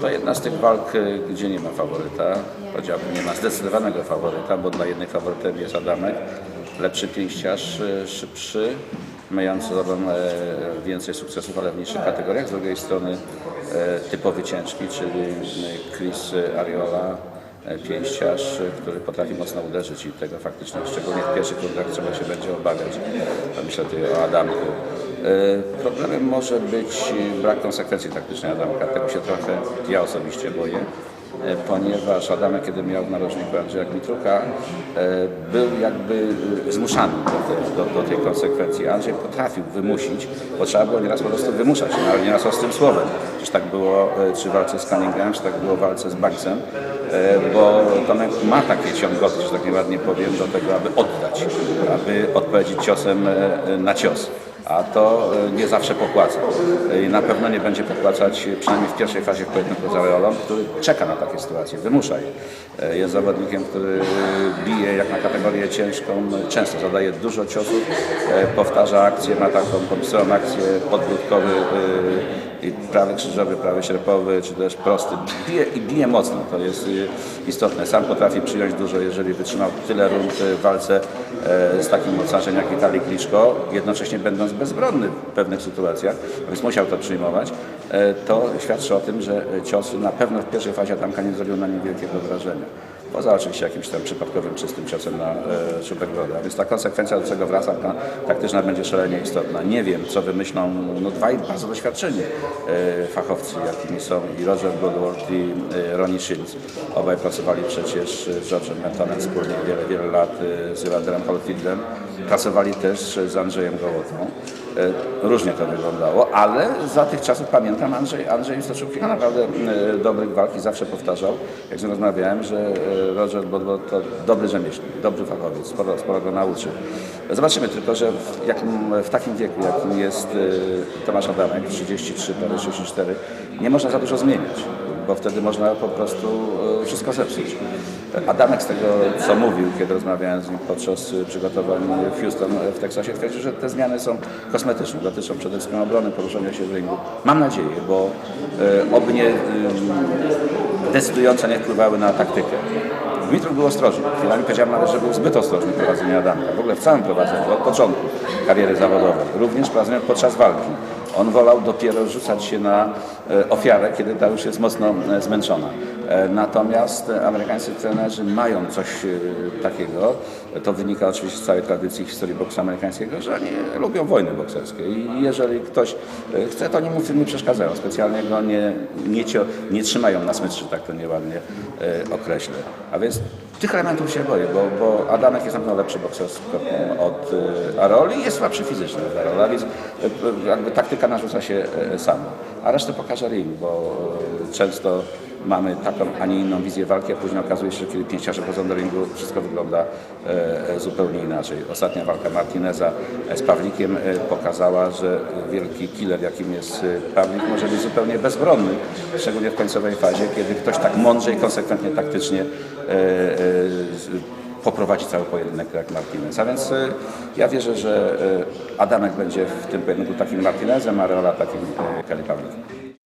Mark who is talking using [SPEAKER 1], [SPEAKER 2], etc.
[SPEAKER 1] To jedna z tych walk, y, gdzie nie ma faworyta. Powiedziałbym, nie ma zdecydowanego faworyta, bo dla jednych faworytem jest Adamek, lepszy pięściarz, y, szybszy, mający sobą e, więcej sukcesów, ale w niższych kategoriach. Z drugiej strony e, typowy ciężki, czyli y, Chris Ariola, e, pięściarz, który potrafi mocno uderzyć i tego faktycznie, szczególnie w pierwszych rundach trzeba się będzie obawiać. Myślę tutaj o Adamku. E, Problemem może być brak konsekwencji taktycznej Adamka. Tego się trochę ja osobiście boję, e, ponieważ Adamek, kiedy miał w narożniku Andrzeja Kmitruka, e, był jakby e, zmuszany do do, do tej konsekwencji. Andrzej potrafił wymusić, bo trzeba było nieraz po prostu wymuszać, no, ale nieraz ostrym słowem. Przecież tak było e, czy w walce z Cunningham, czy tak było w walce z Banksem, e, bo Tomek ma takie ciągoty, że tak nieładnie powiem, do tego, aby oddać, aby odpowiedzieć ciosem e, na cios a to e, nie zawsze popłaca. I na pewno nie będzie popłacać, przynajmniej w pierwszej fazie w pojedynku z Areolą, który czeka na takie sytuacje, wymusza je. Jest zawodnikiem, który e, bije jak na kategorię ciężką, często zadaje dużo ciosów, e, powtarza akcję, ma taką popisową akcję podbródkowy, e, i prawy krzyżowy, prawy sierpowy, czy też prosty. Bije i bije mocno, to jest y, istotne. Sam potrafi przyjąć dużo, jeżeli wytrzymał tyle rund y, w walce e, z takim mocarzem jak Witalij Kliczko, jednocześnie będąc bezbronny w pewnych sytuacjach, więc musiał to przyjmować. E, To świadczy o tym, że cios na pewno w pierwszej fazie Adamka nie zrobił na nim wielkiego wrażenia. Poza oczywiście jakimś tam przypadkowym czystym ciosem na e, broda. Więc ta konsekwencja, do czego wracam, ta taktyczna będzie szalenie istotna. Nie wiem, co wymyślą no, dwaj bardzo doświadczeni e, fachowcy, jakimi są i Roger Bloodworth i e, Ronnie Shields. Obaj pracowali przecież z George'em Mentonem wspólnie wiele, wiele lat e, z Evanderem Holyfieldem. Pracowali też z Andrzejem Gołotą. E, Różnie to wyglądało, ale za tych czasów pamiętam Andrzej, Andrzej stoczył kilka naprawdę e, dobrych walk i zawsze powtarzał, jak z rozmawiałem, że e, Roger Bloodworth to dobry rzemieślnik, dobry fachowiec, sporo, sporo go nauczył. Zobaczymy tylko, że w, jakim, w takim wieku, jakim jest e, Tomasz Adamek, 33, prawie 64, nie można za dużo zmieniać, bo wtedy można po prostu e, wszystko zepsuć. Adamek z tego, co mówił, kiedy rozmawiałem z nim podczas e, przygotowań w Houston w Teksasie, twierdził, że te zmiany są kosmetyczne, dotyczą przede wszystkim obrony, poruszania się w ringu. Mam nadzieję, bo oby nie decydująco nie wpływały na taktykę. Dmitruk był ostrożny. Chwilami powiedziałem nawet, że był zbyt ostrożny w prowadzeniu Adamka. W ogóle w całym prowadzeniu, od początku kariery zawodowej. Również prowadzeniu podczas walki. On wolał dopiero rzucać się na e, ofiarę, kiedy ta już jest mocno e, zmęczona. E, Natomiast amerykańscy trenerzy mają coś e, takiego, to wynika oczywiście z całej tradycji historii boksu amerykańskiego, że oni lubią wojny bokserskie i jeżeli ktoś e, chce, to oni mu w tym nie przeszkadzają. Specjalnie go nie, nie, cio, nie trzymają na smyczy, tak to nieładnie określę. A więc tych elementów się boję, bo, bo Adamek jest na pewno lepszy boksersko od Aroli i jest słabszy fizycznie od Arola, więc jakby taktyka narzuca się sama. A resztę pokaże ring, bo często mamy taką, a nie inną wizję walki, a później okazuje się, że kiedy pięściarze wchodzą do ringu, wszystko wygląda e, e, zupełnie inaczej. Ostatnia walka Martineza e, z Pawlikiem pokazała, że wielki killer, jakim jest Pawlik, może być zupełnie bezbronny, szczególnie w końcowej fazie, kiedy ktoś tak mądrze i konsekwentnie taktycznie poprowadzi cały pojedynek jak Martinez. A więc ja wierzę, że Adamek będzie w tym pojedynku takim Martinezem, a Reola takim Kelly Pawlikiem.